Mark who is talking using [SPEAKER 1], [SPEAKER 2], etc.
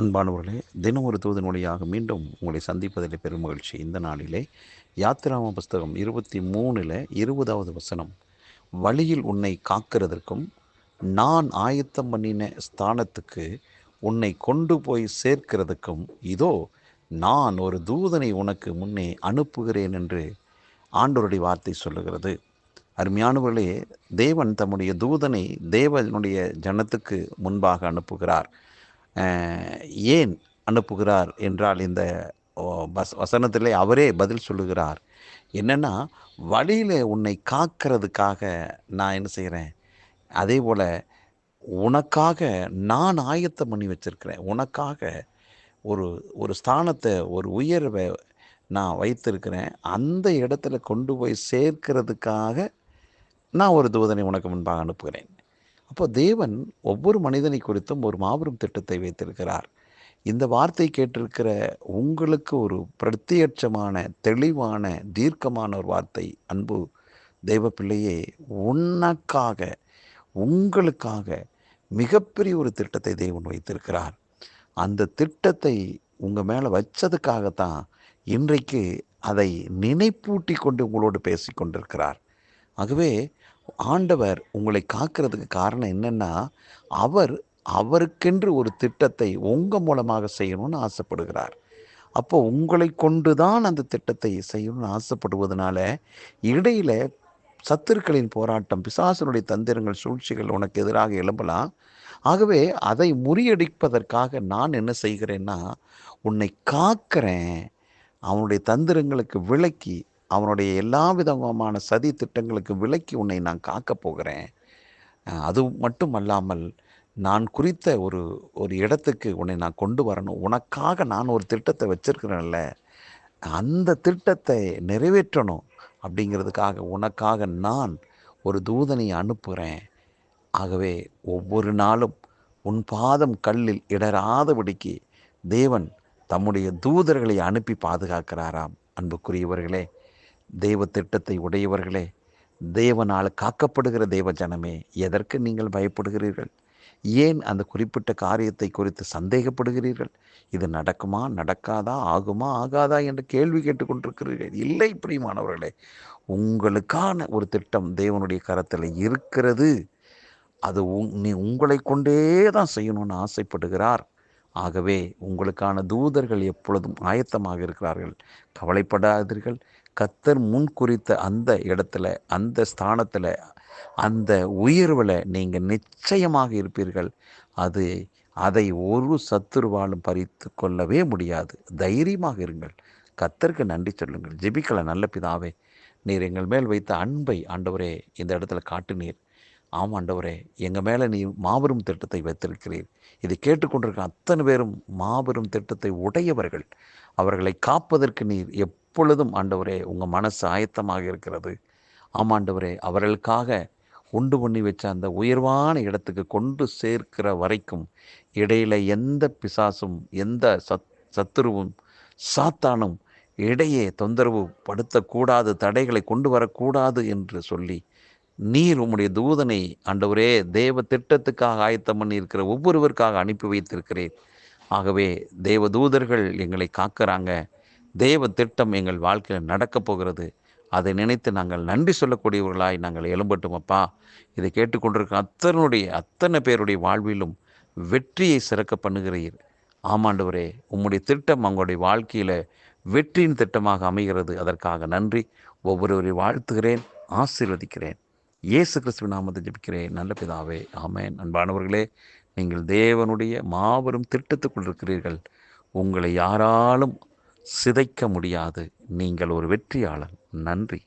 [SPEAKER 1] அன்பானவர்களே தினம் ஒரு தூது மொழியாக மீண்டும் உங்களை சந்திப்பதில் பெரும் மகிழ்ச்சி. இந்த நாளிலே யாத்திராம புஸ்தகம் இருபத்தி மூணில் இருபதாவது வசனம் வழியில் உன்னை காக்கிறதற்கும் நான் ஆயத்தம் பண்ணின ஸ்தானத்துக்கு உன்னை கொண்டு போய் சேர்க்கிறதுக்கும் இதோ நான் ஒரு தூதனை உனக்கு முன்னே அனுப்புகிறேன் என்று ஆண்டோருடைய வார்த்தை சொல்லுகிறது. அருமையானவர்களே தேவன் தம்முடைய தூதனை தேவனுடைய ஜனத்துக்கு முன்பாக அனுப்புகிறார். ஏன் அனுப்புகிறார் என்றால் இந்த வஸ் வச வசனத்திலே அவரே பதில் சொல்லுகிறார். என்னென்னா வழியில் உன்னை காக்கிறதுக்காக நான் என்ன செய்கிறேன் அதே போல் உனக்காக நான் ஆயத்தம் பண்ணி வச்சுருக்கிறேன். உனக்காக ஒரு ஒரு ஸ்தானத்தை ஒரு உயர்வை நான் வைத்திருக்கிறேன். அந்த இடத்துல கொண்டு போய் சேர்க்கிறதுக்காக நான் ஒரு தூதனை உனக்கு முன்பாக அனுப்புகிறேன். அப்போ தேவன் ஒவ்வொரு மனிதனை குறித்தும் ஒரு மாபெரும் திட்டத்தை வைத்திருக்கிறார். இந்த வார்த்தை கேட்டிருக்கிற உங்களுக்கு ஒரு பிரத்யட்சமான தெளிவான தீர்க்கமான ஒரு வார்த்தை. அன்பு தெய்வ பிள்ளையே உனக்காக உங்களுக்காக மிகப்பெரிய ஒரு திட்டத்தை தேவன் வைத்திருக்கிறார். அந்த திட்டத்தை உங்கள் மேலே வச்சதுக்காகத்தான் இன்றைக்கு அதை நினைப்பூட்டி கொண்டு உங்களோடு பேசி கொண்டிருக்கிறார். ஆகவே ஆண்டவர் உங்களை காக்கிறதுக்கு காரணம் என்னென்னா அவர் அவருக்கென்று ஒரு திட்டத்தை உங்கள் மூலமாக செய்யணும்னு ஆசைப்படுகிறார். அப்போ உங்களை கொண்டு தான் அந்த திட்டத்தை செய்யணும்னு ஆசைப்படுவதனால இடையில சத்துருக்களின் போராட்டம் பிசாசனுடைய தந்திரங்கள் சூழ்ச்சிகள் உனக்கு எதிராக எழும்பலாம். ஆகவே அதை முறியடிப்பதற்காக நான் என்ன செய்கிறேன்னா உன்னை காக்கிறேன். அவனுடைய தந்திரங்களுக்கு விலக்கி அவனுடைய எல்லா விதமான சதி திட்டங்களுக்கு விலக்கி உன்னை நான் காக்கப் போகிறேன். அது மட்டும் அல்லாமல் நான் குறித்த ஒரு ஒரு இடத்துக்கு உன்னை நான் கொண்டு வரணும். உனக்காக நான் ஒரு திட்டத்தை வச்சிருக்கிறேன்ல. அந்த திட்டத்தை நிறைவேற்றணும் அப்படிங்கிறதுக்காக உனக்காக நான் ஒரு தூதனை அனுப்புகிறேன் ஆகவே ஒவ்வொரு நாளும் உன் பாதம் கல்லில் இடராதபடிக்கு தேவன் தம்முடைய தூதர்களை அனுப்பி பாதுகாக்கிறாராம். அன்புக்குரியவர்களே தெய்வ திட்டத்தை உடையவர்களே தேவனால் காக்கப்படுகிற தேவ ஜனமே எதற்கு நீங்கள் பயப்படுகிறீர்கள்? ஏன் அந்த குறிப்பிட்ட காரியத்தை குறித்து சந்தேகப்படுகிறீர்கள்? இது நடக்குமா நடக்காதா ஆகுமா ஆகாதா என்று கேள்வி கேட்டுக்கொண்டிருக்கிறீர்கள். இல்லை பிரியமானவர்களே உங்களுக்கான ஒரு திட்டம் தேவனுடைய கரத்தில் இருக்கிறது. அது நீ உங்களை கொண்டே தான் செய்யணும்னு ஆசைப்படுகிறார். ஆகவே உங்களுக்கான தூதர்கள் எப்பொழுதும் ஆயத்தமாக இருக்கிறார்கள். கவலைப்படாதீர்கள். கத்தர் முன் குறித்த அந்த இடத்துல அந்த ஸ்தானத்தில் அந்த உயர்வில் நீங்கள் நிச்சயமாக இருப்பீர்கள். அது அதை ஒரு சத்துருவாலும் பறித்து கொள்ளவே முடியாது. தைரியமாக இருங்கள். கத்தருக்கு நன்றி சொல்லுங்கள். ஜெபிக்கல நல்ல பிதாவே. நீர் எங்கள் மேல் வைத்த அன்பை ஆண்டவரே இந்த இடத்துல காட்டுனீர். ஆம் ஆண்டவரே எங்கள் மேலே நீ மாபெரும் திட்டத்தை வைத்திருக்கிறீர். இதை கேட்டுக்கொண்டிருக்க அத்தனை பேரும் மாபெரும் திட்டத்தை உடையவர்கள். அவர்களை காப்பதற்கு நீர் எப் எப்பொழுதும் ஆண்டவரே உங்கள் மனசு ஆயத்தமாக இருக்கிறது. ஆமாண்டவரே அவர்களுக்காக உண்டு பண்ணி வச்ச அந்த உயர்வான இடத்துக்கு கொண்டு சேர்க்கிற வரைக்கும் இடையில எந்த பிசாசும் எந்த சத் சத்துருவும் சாத்தானும் இடையே தொந்தரவு படுத்தக்கூடாது தடைகளை கொண்டு வரக்கூடாது என்று சொல்லி நீர் உம்முடைய தூதனை ஆண்டவரே தேவ திட்டத்துக்காக ஆயத்தம் பண்ணியிருக்கிற ஒவ்வொருவருக்காக அனுப்பி வைத்திருக்கிறேன். ஆகவே தேவ தூதர்கள் எங்களை காக்கிறாங்க. தேவ திட்டம் எங்கள் வாழ்க்கையில் நடக்கப் போகிறது. அதை நினைத்து நாங்கள் நன்றி சொல்லக்கூடியவர்களாய் நாங்கள் எழும்பட்டும் அப்பா. இதை கேட்டுக்கொண்டிருக்க அத்தனுடைய அத்தனை பேருடைய வாழ்விலும் வெற்றியை சிறக்க பண்ணுகிறீர். ஆமாண்டவரே உம்முடைய திட்டம் அவங்களுடைய வாழ்க்கையில் வெற்றியின் திட்டமாக அமைகிறது. அதற்காக நன்றி. ஒவ்வொருவரை வாழ்த்துகிறேன் ஆசீர்வதிக்கிறேன். இயேசு கிறிஸ்துவ நாமத்தை ஜபிக்கிறேன். நல்ல பிதாவே ஆமேன். அன்பானவர்களே நீங்கள் தேவனுடைய மாபெரும் திட்டத்துக்குள் இருக்கிறீர்கள். உங்களை யாராலும் சிதைக்க முடியாது. நீங்கள் ஒரு வெற்றியாளன் நன்றி.